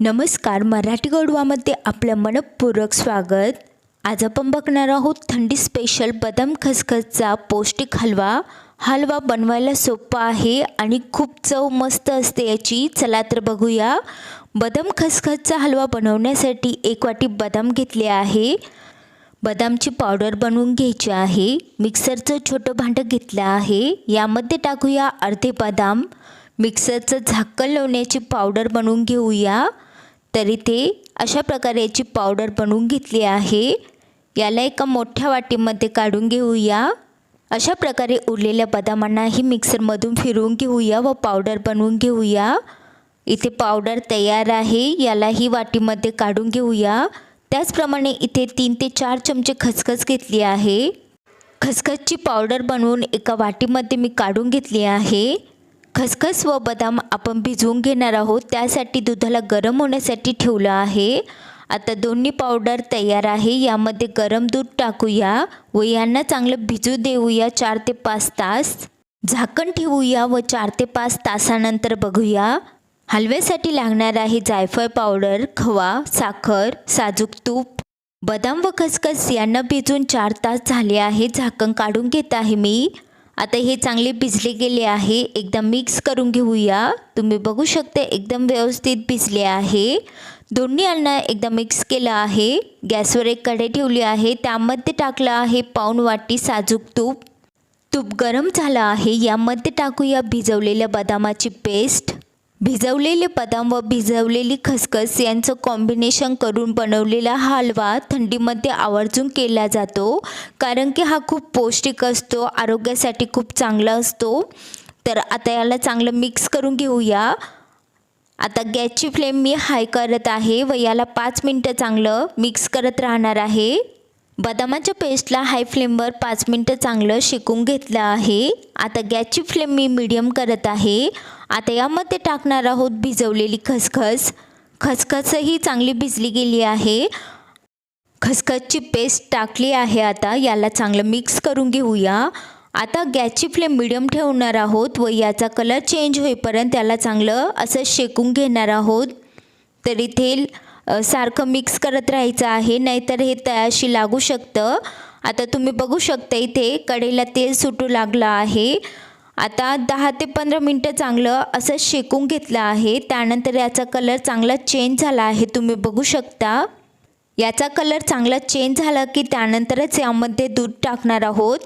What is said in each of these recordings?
नमस्कार मराठी गोडवामध्ये आपलं मनपूर्वक स्वागत. आज आपण बघणार आहोत थंडी स्पेशल बदाम खसखसचा पौष्टिक हलवा. हलवा बनवायला सोपा आहे आणि खूप चव मस्त असते याची. चला तर बघूया. बदाम खसखसचा हलवा बनवण्यासाठी एक वाटी बदाम घेतले आहे. बदामची पावडर बनवून घ्यायची आहे. मिक्सरचं छोटं भांडं घेतलं आहे. यामध्ये टाकूया अर्धे बदाम. मिक्सरचं झाकण लावण्याची पावडर बनवून घेऊया. तर इथे अशा प्रकारे याची पावडर बनवून घेतली आहे. याला एका मोठ्या वाटीमध्ये काढून घेऊया. अशा प्रकारे उरलेल्या बदामांनाही मिक्सरमधून फिरवून घेऊया व पावडर बनवून घेऊया. इथे पावडर तयार आहे. यालाही वाटीमध्ये काढून घेऊया. त्याचप्रमाणे इथे तीन ते चार चमचे खसखस घेतली आहे. खसखसची पावडर बनवून एका वाटीमध्ये मी काढून घेतली आहे. खसखस व बदाम आपण भिजवून घेणार आहोत. त्यासाठी दुधाला गरम होण्यासाठी ठेवलं आहे. आता दोन्ही पावडर तयार आहे. यामध्ये गरम दूध टाकूया व यांना चांगलं भिजू देऊया चार ते पाच तास. झाकण ठेवूया व चार ते पाच तासानंतर बघूया. हलव्यासाठी लागणार आहे जायफळ पावडर खवा साखर साजूक तूप. बदाम व खसखस यांना भिजून चार तास झाले आहे. झाकण काढून घेत आहे मी. आता हे चांगले भिजले गेले आहे. एकदा मिक्स करून घेऊया. तुम्ही बघू शकता एकदम व्यवस्थित भिजले आहे. दोन्ही अन्न एकदा मिक्स केलं आहे. गॅसवर एक कढई ठेवली आहे. त्यामध्ये टाकलं आहे पाऊण वाटी साजूक तूप. तूप गरम झालं आहे. यामध्ये टाकूया भिजवलेल्या बदामाची पेस्ट भिजवलेले बदाम व भिजवलेली खसखस यांचं कॉम्बिनेशन करून बनवलेला हलवा थंडीमध्ये आवर्जून केला जातो. कारण की हा खूप पौष्टिक असतो आरोग्यासाठी खूप चांगला असतो. तर आता याला चांगलं मिक्स करून घेऊया. आता गॅसची फ्लेम मी हाय करत आहे व याला पाच मिनटं चांगलं मिक्स करत राहणार आहे. बदामाच्या पेस्टला हाय फ्लेमवर पाच मिनटं चांगलं शेकून घेतलं आहे. आता गॅसची फ्लेम मी मीडियम करत आहे. आता यामध्ये टाकणार आहोत भिजवलेली खसखस. खसखसही चांगली भिजली गेली आहे. खसखसची पेस्ट टाकली आहे आता. याला चांगलं मिक्स करून घेऊया. आता गॅसची फ्लेम मिडियम ठेवणार आहोत व याचा कलर चेंज होईपर्यंत त्याला चांगलं असं शेकून घेणार आहोत. तर इथे सारखं मिक्स करत राहायचं आहे नाहीतर हे तयाशी लागू शकतं. आता तुम्ही बघू शकता इथे कढईला तेल सुटू लागलं आहे. आता दहा ते पंधरा मिनटं चांगलं असं शेकून घेतलं आहे. त्यानंतर याचा कलर चांगला चेंज झाला आहे तुम्ही बघू शकता. याचा कलर चांगला चेंज झाला की त्यानंतरच यामध्ये दूध टाकणार आहोत.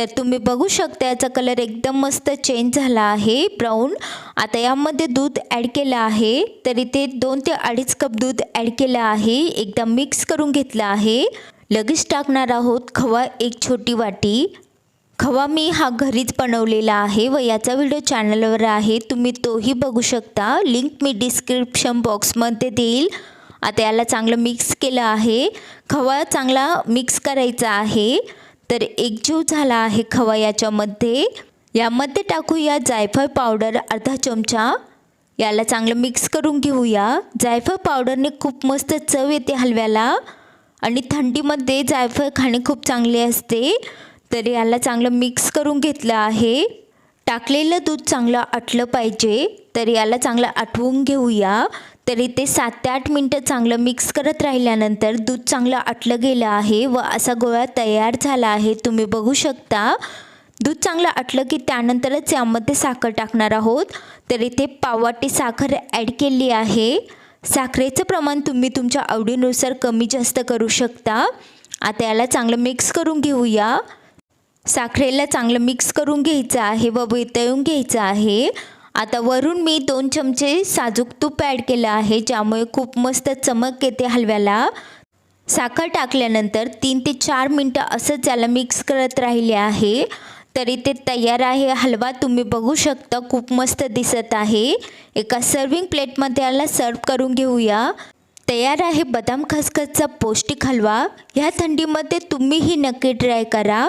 तर तुम्ही बघू शकता याचा कलर एकदम मस्त चेंज झाला आहे ब्राऊन आता यामध्ये दूध ॲड केलं आहे. तर इथे दोन ते अडीच कप दूध ॲड केलं आहे. एकदा मिक्स करून घेतलं आहे. लगेच टाकणार आहोत खवा एक छोटी वाटी. खवा मी हा घरीच बनवलेला आहे व याचा व्हिडिओ चॅनलवर आहे. तुम्ही तोही बघू शकता. लिंक मी डिस्क्रिप्शन बॉक्समध्ये देईल. आता याला चांगलं मिक्स केलं आहे. खवा चांगला मिक्स करायचा आहे. तर एकजीव झाला आहे खवा याच्यामध्ये. यामध्ये टाकूया जायफळ पावडर अर्धा चमचा. याला चांगलं मिक्स करून घेऊया. जायफळ पावडरने खूप मस्त चव येते हलव्याला. आणि थंडीमध्ये जायफळ खाणे खूप चांगले असते. तर याला चांगलं मिक्स करून घेतलं आहे. टाकलेलं दूध चांगलं आटलं पाहिजे तर याला चांगलं आटवून घेऊया. तरी ते सात ते आठ मिनटं चांगलं मिक्स करत राहिल्यानंतर दूध चांगलं आटलं गेलं आहे व असा गोळा तयार झाला आहे. तुम्ही बघू शकता दूध चांगलं आटलं की त्यानंतरच यामध्ये साखर टाकणार आहोत. तर इथे पाववाटी साखर ॲड केली आहे. साखरेचं प्रमाण तुम्ही तुमच्या आवडीनुसार कमी जास्त करू शकता. आता याला चांगलं मिक्स करून घेऊया. साखरेला चांगलं मिक्स करून घ्यायचं आहे व वितळून घ्यायचं आहे. आता वरून मी दोन चमचे साजूक तूप ॲड केलं आहे ज्यामुळे खूप मस्त चमक येते हलव्याला. साखर टाकल्यानंतर तीन ते चार मिनटं असंच याला मिक्स करत राहिले आहे. तरी ते तयार आहे हलवा तुम्ही बघू शकता खूप मस्त दिसत आहे. एका सर्विंग प्लेटमध्ये याला सर्व करून घेऊया. तयार आहे बदाम खसखसचा पौष्टिक हलवा. ह्या थंडीमध्ये तुम्हीही नक्की ट्राय करा.